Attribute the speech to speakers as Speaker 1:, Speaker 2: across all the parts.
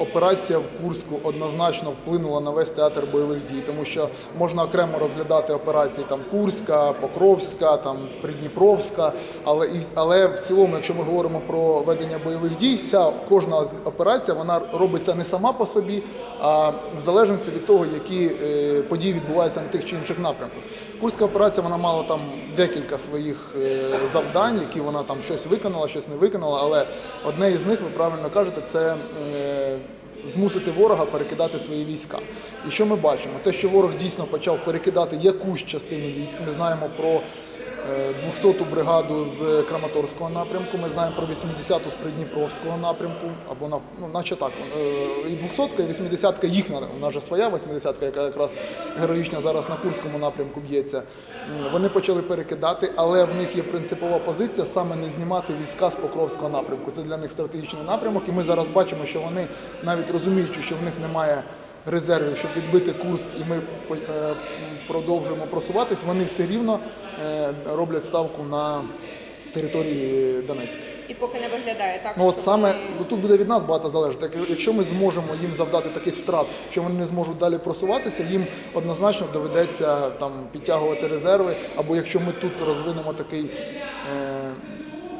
Speaker 1: операція в Курську однозначно вплинула на весь театр бойових дій, тому що можна окремо розглядати операції там Курська, Покровська, там Придніпровська, але і але в цілому, якщо ми говоримо про ведення бойових дій, вся кожна операція вона робиться не сама по собі, а в залежності від того, які е, події відбуваються на тих чи інших напрямках. Курська операція вона мала там декілька своїх е, завдань, які вона там щось виконала, щось не виконала. Але одне із них, ви правильно кажете, це е, змусити ворога перекидати свої війська. І що ми бачимо? Те, що ворог дійсно почав перекидати якусь частину військ. Ми знаємо про е, 200-ту бригаду з Краматорського напрямку. Ми знаємо про 80-ту з Придніпровського напрямку, або ну, наче так. Е, І 200-ка, і 80-ка їхня, вона вже своя 80-ка, яка якраз героїчно зараз на Курському напрямку б'ється. Вони почали перекидати, але в них є принципова позиція саме не знімати війська з Покровського напрямку. Це для них стратегічний напрямок, і ми зараз бачимо, що вони навіть розуміючи, що в них немає резервів, щоб відбити Курськ, і ми е, продовжуємо просуватись, вони все рівно е, роблять ставку на території Донецька.
Speaker 2: І поки не виглядає так,
Speaker 1: Ну от саме
Speaker 2: вони-
Speaker 1: ну, тут буде від нас багато залежати. Якщо ми зможемо їм завдати таких втрат, що вони не зможуть далі просуватися, їм однозначно доведеться там підтягувати резерви. Або якщо ми тут розвинемо такий. Е,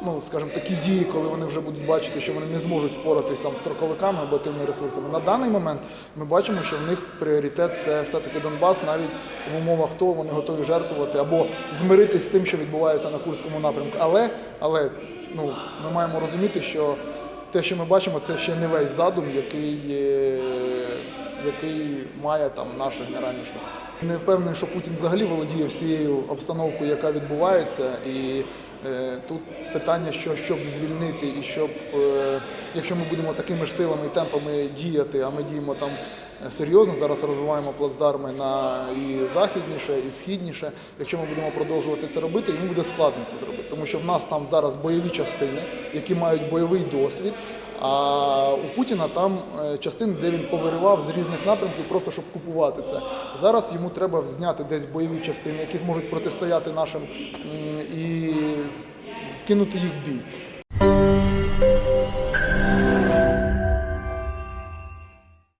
Speaker 1: Ну, скажімо, такі дії, коли вони вже будуть бачити, що вони не зможуть впоратись там з строковиками або тими ресурсами. На даний момент ми бачимо, що в них пріоритет це все-таки Донбас, навіть в умовах того вони готові жертвувати або змиритись з тим, що відбувається на Курському напрямку. Але, але ну, ми маємо розуміти, що те, що ми бачимо, це ще не весь задум, який, е, який має там наш генеральний штаб. Не впевнений, що Путін взагалі володіє всією обстановкою, яка відбувається, і тут питання, що щоб звільнити, і щоб, е, якщо ми будемо такими ж силами і темпами діяти, а ми діємо там е, серйозно, зараз розвиваємо плацдарми на і західніше, і східніше. Якщо ми будемо продовжувати це робити, йому буде складно це зробити, тому що в нас там зараз бойові частини, які мають бойовий досвід. А у Путіна там е, частини, де він повиривав з різних напрямків, просто щоб купувати це. Зараз йому треба зняти десь бойові частини, які зможуть протистояти нашим і вкинути їх в бій.